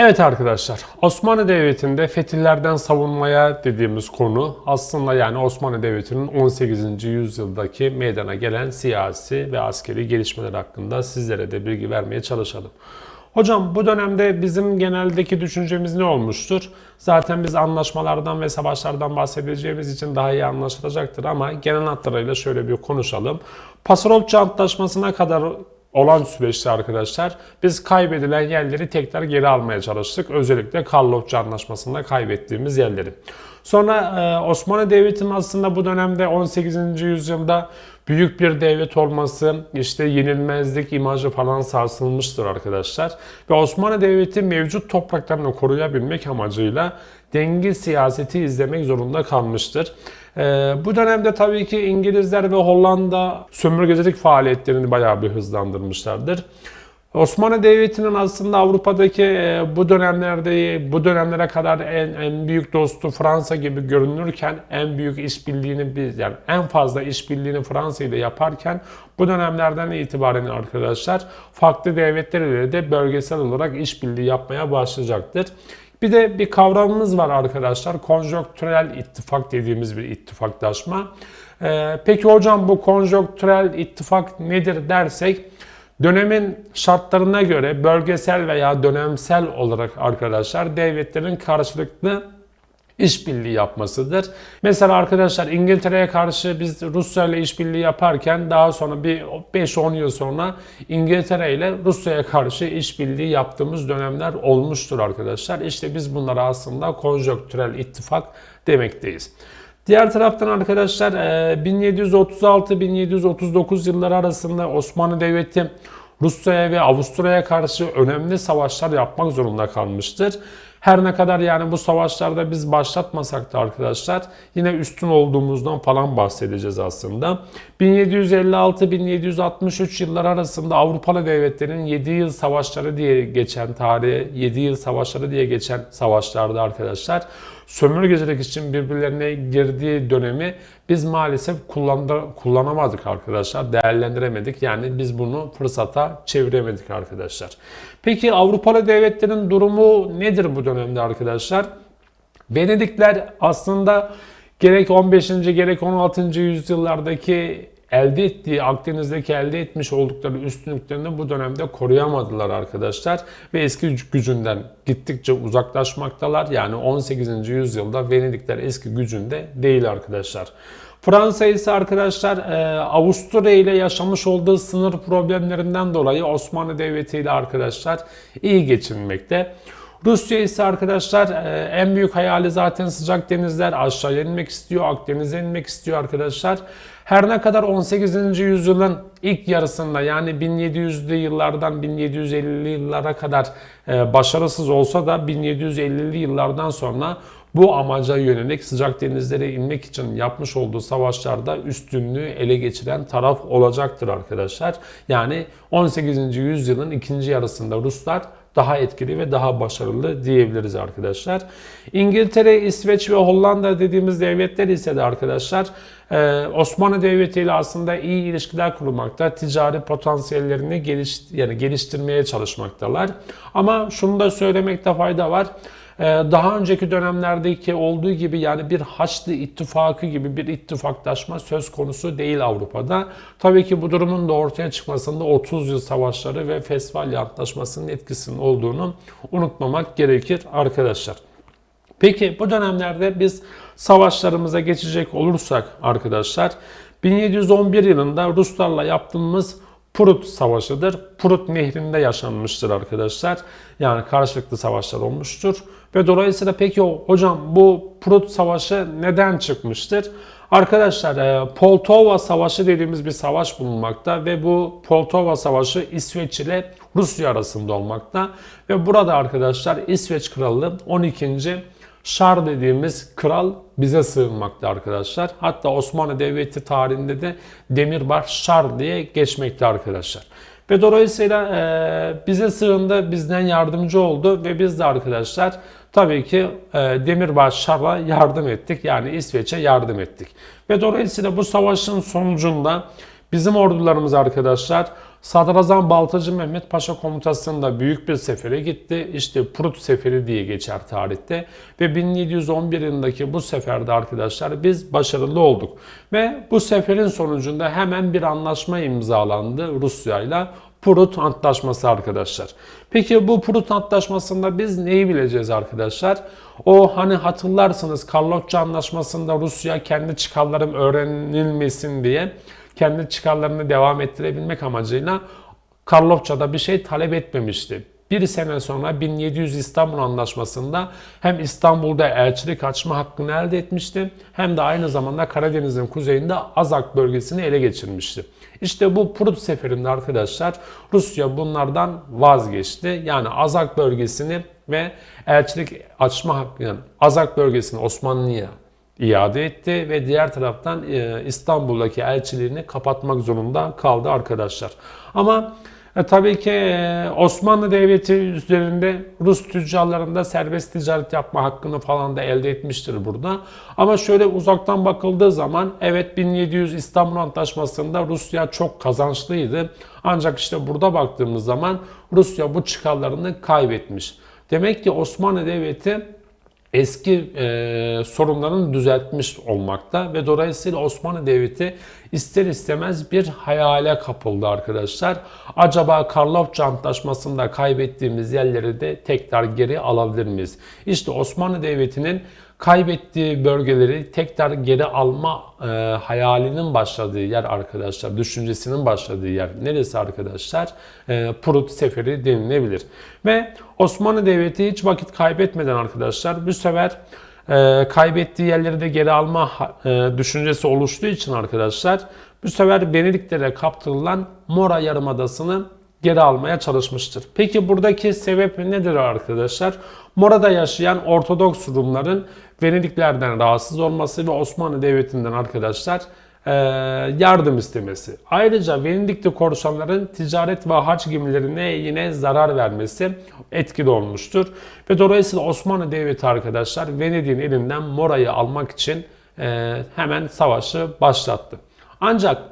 Evet arkadaşlar, Osmanlı Devleti'nde fetihlerden savunmaya dediğimiz konu aslında yani Osmanlı Devleti'nin 18. yüzyıldaki meydana gelen siyasi ve askeri gelişmeler hakkında sizlere de bilgi vermeye çalışalım. Hocam bu dönemde bizim geneldeki düşüncemiz ne olmuştur? Zaten biz anlaşmalardan ve savaşlardan bahsedeceğimiz için daha iyi anlaşılacaktır ama genel hatlarıyla şöyle bir konuşalım. Pasarofça Antlaşması'na kadar olan süreçte arkadaşlar biz kaybedilen yerleri tekrar geri almaya çalıştık. Özellikle Karlofça Anlaşması'nda kaybettiğimiz yerleri. Sonra e, Osmanlı Devleti'nin aslında bu dönemde 18. yüzyılda büyük bir devlet olması, işte yenilmezlik imajı falan sarsılmıştır arkadaşlar. Ve Osmanlı Devleti mevcut topraklarını koruyabilmek amacıyla denge siyaseti izlemek zorunda kalmıştır. Ee, bu dönemde tabii ki İngilizler ve Hollanda sömürgecilik faaliyetlerini bayağı bir hızlandırmışlardır. Osmanlı Devleti'nin aslında Avrupa'daki e, bu dönemlerde bu dönemlere kadar en, en büyük dostu Fransa gibi görünürken en büyük işbirliğini biz yani en fazla işbirliğini Fransa ile yaparken bu dönemlerden itibaren arkadaşlar farklı devletler ile de bölgesel olarak işbirliği yapmaya başlayacaktır. Bir de bir kavramımız var arkadaşlar. Konjonktürel ittifak dediğimiz bir ittifaklaşma. Ee, peki hocam bu konjonktürel ittifak nedir dersek dönemin şartlarına göre bölgesel veya dönemsel olarak arkadaşlar devletlerin karşılıklı işbirliği yapmasıdır. Mesela arkadaşlar İngiltere'ye karşı biz Rusya ile işbirliği yaparken daha sonra bir 5-10 yıl sonra İngiltere ile Rusya'ya karşı işbirliği yaptığımız dönemler olmuştur arkadaşlar. İşte biz bunlara aslında konjonktürel ittifak demekteyiz. Diğer taraftan arkadaşlar 1736-1739 yılları arasında Osmanlı Devleti Rusya'ya ve Avusturya'ya karşı önemli savaşlar yapmak zorunda kalmıştır. Her ne kadar yani bu savaşlarda biz başlatmasak da arkadaşlar yine üstün olduğumuzdan falan bahsedeceğiz aslında. 1756-1763 yıllar arasında Avrupalı devletlerin 7 yıl savaşları diye geçen tarihe 7 yıl savaşları diye geçen savaşlarda arkadaşlar sömürgecilik için birbirlerine girdiği dönemi biz maalesef kullanamadık arkadaşlar. Değerlendiremedik. Yani biz bunu fırsata çeviremedik arkadaşlar. Peki Avrupalı devletlerin durumu nedir bu dönemde arkadaşlar? Venedikler aslında gerek 15. gerek 16. yüzyıllardaki elde ettiği Akdeniz'deki elde etmiş oldukları üstünlüklerini bu dönemde koruyamadılar arkadaşlar ve eski gücünden gittikçe uzaklaşmaktalar. Yani 18. yüzyılda Venedikler eski gücünde değil arkadaşlar. Fransa ise arkadaşlar e, Avusturya ile yaşamış olduğu sınır problemlerinden dolayı Osmanlı Devleti ile arkadaşlar iyi geçinmekte. Rusya ise arkadaşlar e, en büyük hayali zaten sıcak denizler aşağıya inmek istiyor, Akdeniz'e inmek istiyor arkadaşlar. Her ne kadar 18. yüzyılın ilk yarısında yani 1700'lü yıllardan 1750'li yıllara kadar e, başarısız olsa da 1750'li yıllardan sonra bu amaca yönelik sıcak denizlere inmek için yapmış olduğu savaşlarda üstünlüğü ele geçiren taraf olacaktır arkadaşlar. Yani 18. yüzyılın ikinci yarısında Ruslar daha etkili ve daha başarılı diyebiliriz arkadaşlar. İngiltere, İsveç ve Hollanda dediğimiz devletler ise de arkadaşlar e, Osmanlı Devleti ile aslında iyi ilişkiler kurmakta, ticari potansiyellerini geliş, yani geliştirmeye çalışmaktalar. Ama şunu da söylemekte fayda var. E, daha önceki dönemlerdeki olduğu gibi yani bir Haçlı ittifakı gibi bir ittifaklaşma söz konusu değil Avrupa'da. Tabii ki bu durumun da ortaya çıkmasında 30 yıl savaşları ve Fesvalya Antlaşması'nın etkisinin olduğunu unutmamak gerekir arkadaşlar. Peki bu dönemlerde biz savaşlarımıza geçecek olursak arkadaşlar 1711 yılında Ruslarla yaptığımız Prut Savaşı'dır. Prut Nehri'nde yaşanmıştır arkadaşlar. Yani karşılıklı savaşlar olmuştur. Ve dolayısıyla peki hocam bu Prut Savaşı neden çıkmıştır? Arkadaşlar e, Poltova Savaşı dediğimiz bir savaş bulunmakta ve bu Poltova Savaşı İsveç ile Rusya arasında olmakta. Ve burada arkadaşlar İsveç Kralı 12. Şar dediğimiz kral bize sığınmakta arkadaşlar. Hatta Osmanlı Devleti tarihinde de Demirbaş Şar diye geçmekte arkadaşlar. Ve dolayısıyla e, bize sığındı, bizden yardımcı oldu ve biz de arkadaşlar tabii ki e, Demirbaş Şar'a yardım ettik. Yani İsveç'e yardım ettik. Ve dolayısıyla bu savaşın sonucunda bizim ordularımız arkadaşlar Sadrazam Baltacı Mehmet Paşa komutasında büyük bir sefere gitti. İşte Prut Seferi diye geçer tarihte. Ve 1711 yılındaki bu seferde arkadaşlar biz başarılı olduk. Ve bu seferin sonucunda hemen bir anlaşma imzalandı Rusya ile. Prut Antlaşması arkadaşlar. Peki bu Prut Antlaşması'nda biz neyi bileceğiz arkadaşlar? O hani hatırlarsınız Karlofça Antlaşması'nda Rusya kendi çıkarlarım öğrenilmesin diye kendi çıkarlarını devam ettirebilmek amacıyla Karlofça'da bir şey talep etmemişti. Bir sene sonra 1700 İstanbul Anlaşması'nda hem İstanbul'da elçilik açma hakkını elde etmişti hem de aynı zamanda Karadeniz'in kuzeyinde Azak bölgesini ele geçirmişti. İşte bu Prut seferinde arkadaşlar Rusya bunlardan vazgeçti. Yani Azak bölgesini ve elçilik açma hakkını, Azak bölgesini Osmanlı'ya iade etti ve diğer taraftan e, İstanbul'daki elçiliğini kapatmak zorunda kaldı arkadaşlar. Ama e, tabii ki e, Osmanlı Devleti üzerinde Rus tüccarlarında serbest ticaret yapma hakkını falan da elde etmiştir burada. Ama şöyle uzaktan bakıldığı zaman evet 1700 İstanbul Antlaşması'nda Rusya çok kazançlıydı. Ancak işte burada baktığımız zaman Rusya bu çıkarlarını kaybetmiş. Demek ki Osmanlı Devleti eski e, sorunlarını düzeltmiş olmakta ve dolayısıyla Osmanlı Devleti ister istemez bir hayale kapıldı arkadaşlar. Acaba Karlofça Antlaşması'nda kaybettiğimiz yerleri de tekrar geri alabilir miyiz? İşte Osmanlı Devleti'nin kaybettiği bölgeleri tekrar geri alma e, hayalinin başladığı yer arkadaşlar, düşüncesinin başladığı yer neresi arkadaşlar? E, Prut Seferi denilebilir. Ve Osmanlı Devleti hiç vakit kaybetmeden arkadaşlar bu sefer e, kaybettiği yerleri de geri alma e, düşüncesi oluştuğu için arkadaşlar bu sefer Venediklere kaptırılan Mora Yarımadası'nı geri almaya çalışmıştır. Peki buradaki sebep nedir arkadaşlar? Mora'da yaşayan Ortodoks Rumların Venediklerden rahatsız olması ve Osmanlı Devleti'nden arkadaşlar yardım istemesi. Ayrıca Venedikli korsanların ticaret ve haç gemilerine yine zarar vermesi etkili olmuştur. Ve dolayısıyla Osmanlı Devleti arkadaşlar Venedik'in elinden Mora'yı almak için hemen savaşı başlattı. Ancak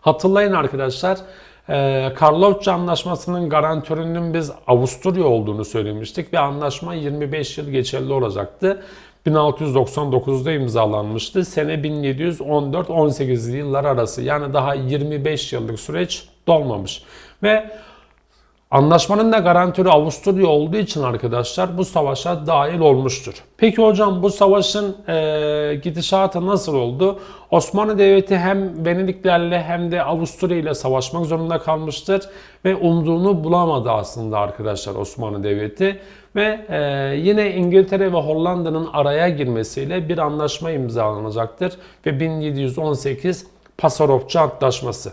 hatırlayın arkadaşlar e, Karlofça Anlaşması'nın garantörünün biz Avusturya olduğunu söylemiştik ve anlaşma 25 yıl geçerli olacaktı. 1699'da imzalanmıştı. Sene 1714-18 yıllar arası yani daha 25 yıllık süreç dolmamış. Ve Anlaşmanın da garantörü Avusturya olduğu için arkadaşlar bu savaşa dahil olmuştur. Peki hocam bu savaşın e, gidişatı nasıl oldu? Osmanlı Devleti hem Venediklerle hem de Avusturya ile savaşmak zorunda kalmıştır ve umduğunu bulamadı aslında arkadaşlar Osmanlı Devleti ve e, yine İngiltere ve Hollanda'nın araya girmesiyle bir anlaşma imzalanacaktır ve 1718 Pasarofça Antlaşması.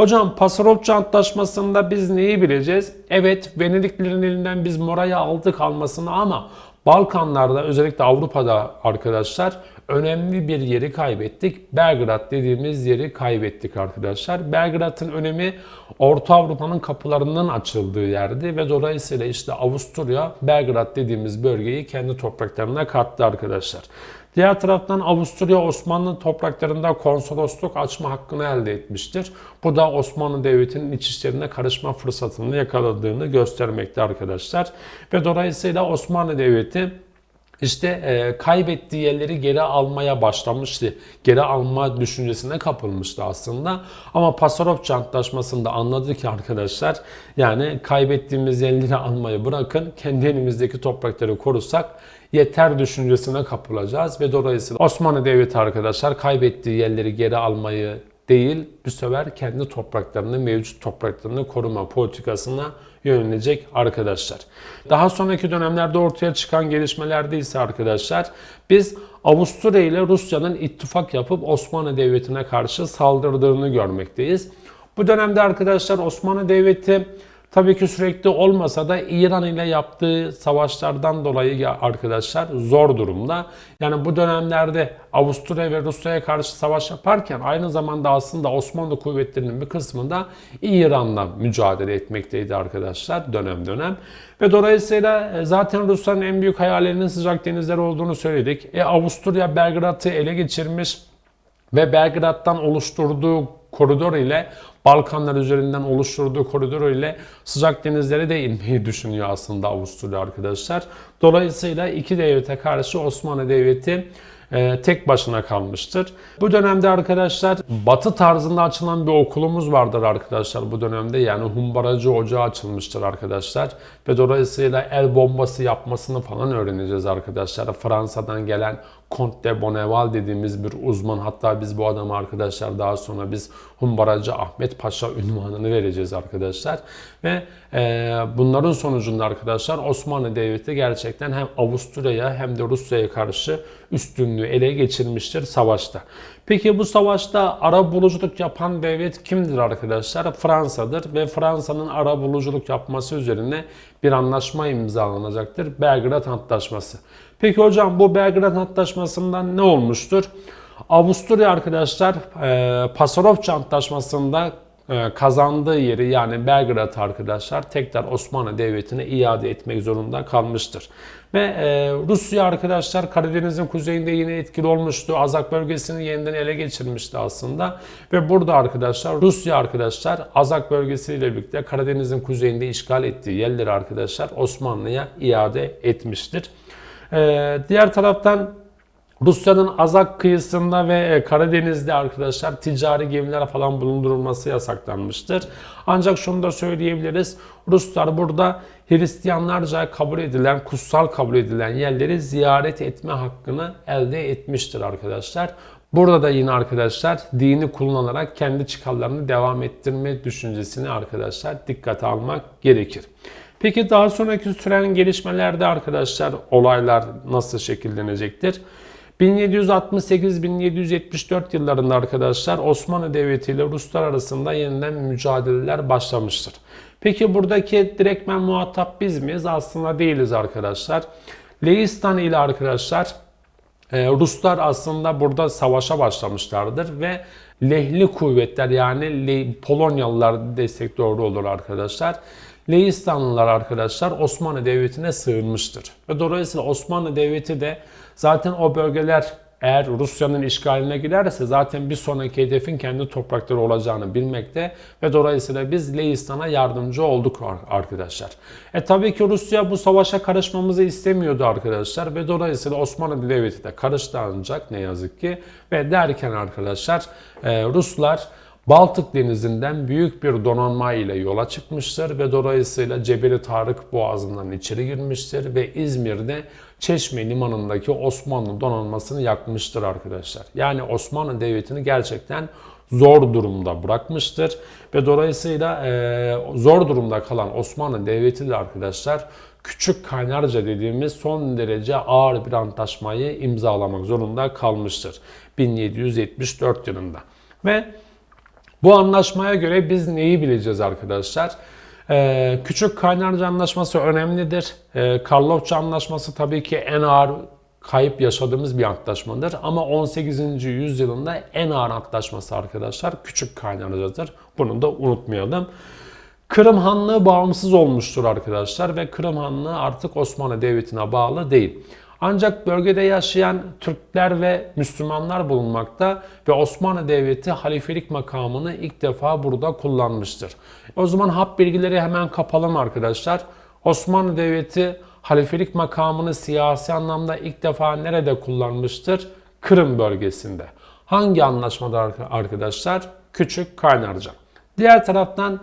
Hocam Pasarofça Antlaşması'nda biz neyi bileceğiz? Evet Venediklilerin elinden biz Mora'yı aldık almasını ama Balkanlarda özellikle Avrupa'da arkadaşlar önemli bir yeri kaybettik. Belgrad dediğimiz yeri kaybettik arkadaşlar. Belgrad'ın önemi Orta Avrupa'nın kapılarının açıldığı yerdi ve dolayısıyla işte Avusturya Belgrad dediğimiz bölgeyi kendi topraklarına kattı arkadaşlar. Diğer taraftan Avusturya Osmanlı topraklarında konsolosluk açma hakkını elde etmiştir. Bu da Osmanlı Devleti'nin iç işlerine karışma fırsatını yakaladığını göstermekte arkadaşlar. Ve dolayısıyla Osmanlı Devleti işte e, kaybettiği yerleri geri almaya başlamıştı. Geri alma düşüncesine kapılmıştı aslında. Ama Pasarofça Antlaşması'nda anladı ki arkadaşlar yani kaybettiğimiz yerleri almayı bırakın kendi elimizdeki toprakları korusak yeter düşüncesine kapılacağız ve dolayısıyla Osmanlı Devleti arkadaşlar kaybettiği yerleri geri almayı değil bu sefer kendi topraklarını, mevcut topraklarını koruma politikasına yönelecek arkadaşlar. Daha sonraki dönemlerde ortaya çıkan gelişmelerde ise arkadaşlar biz Avusturya ile Rusya'nın ittifak yapıp Osmanlı Devleti'ne karşı saldırdığını görmekteyiz. Bu dönemde arkadaşlar Osmanlı Devleti Tabii ki sürekli olmasa da İran ile yaptığı savaşlardan dolayı arkadaşlar zor durumda. Yani bu dönemlerde Avusturya ve Rusya'ya karşı savaş yaparken aynı zamanda aslında Osmanlı kuvvetlerinin bir kısmı da İran'la mücadele etmekteydi arkadaşlar dönem dönem. Ve dolayısıyla e, zaten Rusya'nın en büyük hayallerinin sıcak denizler olduğunu söyledik. E, Avusturya Belgrad'ı ele geçirmiş ve Belgrad'dan oluşturduğu koridor ile Balkanlar üzerinden oluşturduğu koridor ile sıcak denizlere de inmeyi düşünüyor aslında Avusturya arkadaşlar. Dolayısıyla iki devlete karşı Osmanlı Devleti e, tek başına kalmıştır. Bu dönemde arkadaşlar batı tarzında açılan bir okulumuz vardır arkadaşlar bu dönemde. Yani humbaracı ocağı açılmıştır arkadaşlar. Ve dolayısıyla el bombası yapmasını falan öğreneceğiz arkadaşlar. Fransa'dan gelen Comte de Bonneval dediğimiz bir uzman. Hatta biz bu adama arkadaşlar daha sonra biz Humbaracı Ahmet Paşa ünvanını vereceğiz arkadaşlar. Ve e, bunların sonucunda arkadaşlar Osmanlı Devleti gerçekten hem Avusturya'ya hem de Rusya'ya karşı üstünlüğü ele geçirmiştir savaşta. Peki bu savaşta ara buluculuk yapan devlet kimdir arkadaşlar? Fransa'dır ve Fransa'nın ara buluculuk yapması üzerine bir anlaşma imzalanacaktır. Belgrad Antlaşması. Peki hocam bu Belgrad Antlaşması'ndan ne olmuştur? Avusturya arkadaşlar e, Pasarofça Antlaşması'nda e, kazandığı yeri yani Belgrad arkadaşlar tekrar Osmanlı Devleti'ne iade etmek zorunda kalmıştır. Ve e, Rusya arkadaşlar Karadeniz'in kuzeyinde yine etkili olmuştu. Azak bölgesini yeniden ele geçirmişti aslında. Ve burada arkadaşlar Rusya arkadaşlar Azak bölgesiyle birlikte Karadeniz'in kuzeyinde işgal ettiği yerleri arkadaşlar Osmanlı'ya iade etmiştir. E, diğer taraftan Rusya'nın Azak kıyısında ve e, Karadeniz'de arkadaşlar ticari gemiler falan bulundurulması yasaklanmıştır. Ancak şunu da söyleyebiliriz. Ruslar burada Hristiyanlarca kabul edilen, kutsal kabul edilen yerleri ziyaret etme hakkını elde etmiştir arkadaşlar. Burada da yine arkadaşlar dini kullanarak kendi çıkarlarını devam ettirme düşüncesini arkadaşlar dikkate almak gerekir. Peki daha sonraki süren gelişmelerde arkadaşlar olaylar nasıl şekillenecektir? 1768-1774 yıllarında arkadaşlar Osmanlı Devleti ile Ruslar arasında yeniden mücadeleler başlamıştır. Peki buradaki direktmen muhatap biz miyiz? Aslında değiliz arkadaşlar. Leistan ile arkadaşlar e, Ruslar aslında burada savaşa başlamışlardır ve lehli kuvvetler yani Polonyalılar destek doğru olur arkadaşlar. Leistanlılar arkadaşlar Osmanlı Devleti'ne sığınmıştır. Ve dolayısıyla Osmanlı Devleti de zaten o bölgeler eğer Rusya'nın işgaline giderse zaten bir sonraki hedefin kendi toprakları olacağını bilmekte ve dolayısıyla biz Leistan'a yardımcı olduk arkadaşlar. E tabii ki Rusya bu savaşa karışmamızı istemiyordu arkadaşlar ve dolayısıyla Osmanlı Devleti de karıştı ancak ne yazık ki ve derken arkadaşlar e, Ruslar Baltık Denizi'nden büyük bir donanma ile yola çıkmıştır ve dolayısıyla Cebeli Tarık Boğazı'ndan içeri girmiştir ve İzmir'de Çeşme Limanı'ndaki Osmanlı donanmasını yakmıştır arkadaşlar. Yani Osmanlı Devleti'ni gerçekten zor durumda bırakmıştır ve dolayısıyla e, zor durumda kalan Osmanlı Devleti de arkadaşlar Küçük Kaynarca dediğimiz son derece ağır bir antlaşmayı imzalamak zorunda kalmıştır 1774 yılında. Ve bu anlaşmaya göre biz neyi bileceğiz arkadaşlar? Ee, Küçük Kaynarca Anlaşması önemlidir. Ee, Karlofça Anlaşması tabii ki en ağır kayıp yaşadığımız bir antlaşmadır. Ama 18. yüzyılında en ağır antlaşması arkadaşlar Küçük Kaynarca'dır. Bunu da unutmayalım. Kırım Hanlığı bağımsız olmuştur arkadaşlar ve Kırım Hanlığı artık Osmanlı Devleti'ne bağlı değil. Ancak bölgede yaşayan Türkler ve Müslümanlar bulunmakta ve Osmanlı Devleti halifelik makamını ilk defa burada kullanmıştır. O zaman hap bilgileri hemen kapalım arkadaşlar. Osmanlı Devleti halifelik makamını siyasi anlamda ilk defa nerede kullanmıştır? Kırım bölgesinde. Hangi anlaşmada arkadaşlar? Küçük Kaynarca. Diğer taraftan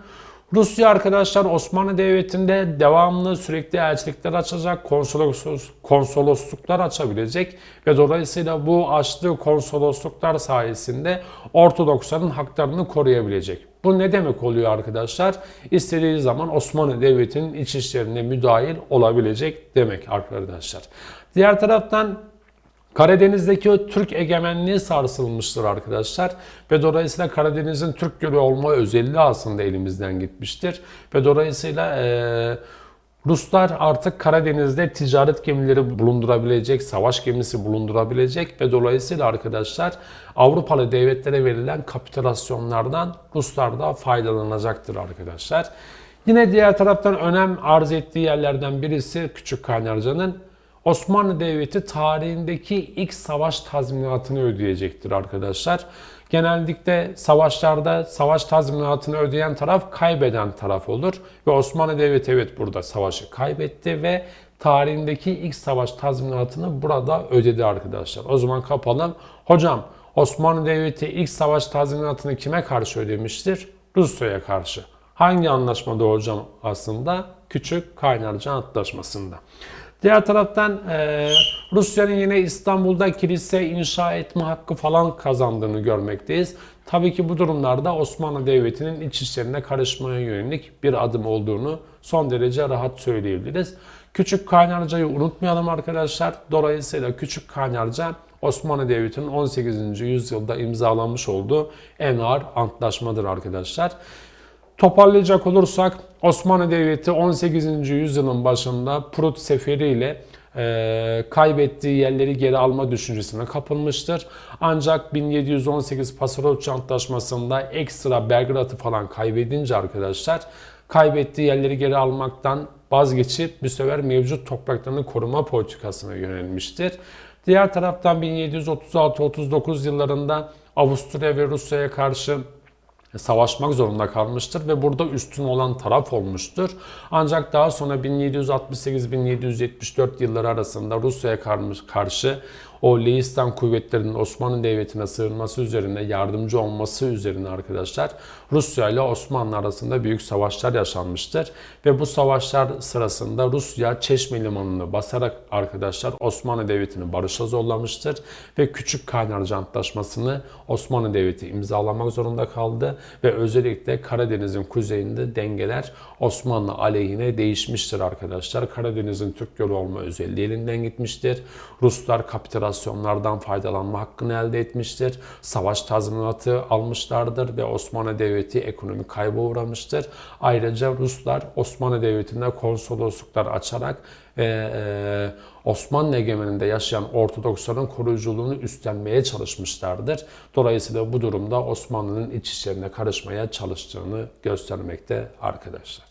Rusya arkadaşlar Osmanlı Devleti'nde devamlı sürekli elçilikler açacak, konsolos, konsolosluklar açabilecek ve dolayısıyla bu açtığı konsolosluklar sayesinde Ortodoksların haklarını koruyabilecek. Bu ne demek oluyor arkadaşlar? İstediği zaman Osmanlı Devleti'nin iç işlerine müdahil olabilecek demek arkadaşlar. Diğer taraftan Karadeniz'deki o Türk egemenliği sarsılmıştır arkadaşlar. Ve dolayısıyla Karadeniz'in Türk Gölü olma özelliği aslında elimizden gitmiştir. Ve dolayısıyla e, Ruslar artık Karadeniz'de ticaret gemileri bulundurabilecek, savaş gemisi bulundurabilecek ve dolayısıyla arkadaşlar Avrupalı devletlere verilen kapitülasyonlardan Ruslar da faydalanacaktır arkadaşlar. Yine diğer taraftan önem arz ettiği yerlerden birisi Küçük Kaynarca'nın Osmanlı Devleti tarihindeki ilk savaş tazminatını ödeyecektir arkadaşlar. Genellikle savaşlarda savaş tazminatını ödeyen taraf kaybeden taraf olur. Ve Osmanlı Devleti evet burada savaşı kaybetti ve tarihindeki ilk savaş tazminatını burada ödedi arkadaşlar. O zaman kapalım. Hocam Osmanlı Devleti ilk savaş tazminatını kime karşı ödemiştir? Rusya'ya karşı. Hangi anlaşmada hocam aslında? Küçük Kaynarca Antlaşması'nda. Diğer taraftan e, Rusya'nın yine İstanbul'da kilise inşa etme hakkı falan kazandığını görmekteyiz. Tabii ki bu durumlarda Osmanlı Devleti'nin iç işlerine karışmaya yönelik bir adım olduğunu son derece rahat söyleyebiliriz. Küçük Kaynarca'yı unutmayalım arkadaşlar. Dolayısıyla Küçük Kaynarca Osmanlı Devleti'nin 18. yüzyılda imzalanmış olduğu en ağır antlaşmadır arkadaşlar. Toparlayacak olursak Osmanlı Devleti 18. yüzyılın başında Prut Seferi ile e, kaybettiği yerleri geri alma düşüncesine kapılmıştır. Ancak 1718 Pasarotçu Antlaşması'nda ekstra Belgrad'ı falan kaybedince arkadaşlar kaybettiği yerleri geri almaktan vazgeçip bu sefer mevcut topraklarını koruma politikasına yönelmiştir. Diğer taraftan 1736-39 yıllarında Avusturya ve Rusya'ya karşı savaşmak zorunda kalmıştır ve burada üstün olan taraf olmuştur. Ancak daha sonra 1768-1774 yılları arasında Rusya'ya karşı o Leistan kuvvetlerinin Osmanlı Devleti'ne sığınması üzerine yardımcı olması üzerine arkadaşlar Rusya ile Osmanlı arasında büyük savaşlar yaşanmıştır. Ve bu savaşlar sırasında Rusya Çeşme Limanı'nı basarak arkadaşlar Osmanlı Devleti'ni barışa zorlamıştır. Ve Küçük Kaynarca Antlaşması'nı Osmanlı Devleti imzalamak zorunda kaldı. Ve özellikle Karadeniz'in kuzeyinde dengeler Osmanlı aleyhine değişmiştir arkadaşlar. Karadeniz'in Türk yolu olma özelliği elinden gitmiştir. Ruslar kapitülasyonlardan faydalanma hakkını elde etmiştir. Savaş tazminatı almışlardır ve Osmanlı Devleti ekonomik kayba uğramıştır. Ayrıca Ruslar Osmanlı Devleti'nde konsolosluklar açarak ve e, Osmanlı egemeninde yaşayan Ortodoksların koruyuculuğunu üstlenmeye çalışmışlardır. Dolayısıyla bu durumda Osmanlı'nın iç işlerine karışmaya çalıştığını göstermekte arkadaşlar.